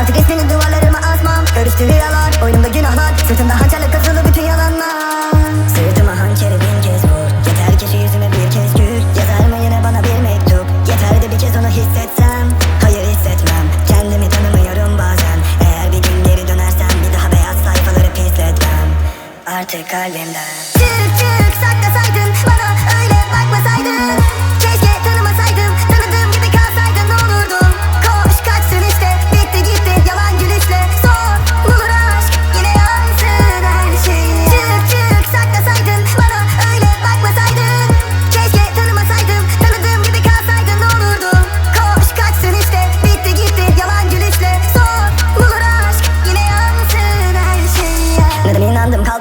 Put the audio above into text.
Artık ismini duvarlarıma asmam Karıştı rüyalar, oyunumda günahlar. Sırtımda hançerle kafılı bütün yalanlar. Sırtıma hankeri bin kez vur. Yeter ki şu yüzüme bir kez gül Yazar mı yine bana bir mektup? Yeter de bir kez onu hissetsem. Hayır hissetmem, kendimi tanımıyorum bazen. Eğer bir gün geri dönersem Bir daha beyaz sayfaları pisletmem. Artık kalbimden Çık çık saklasaydın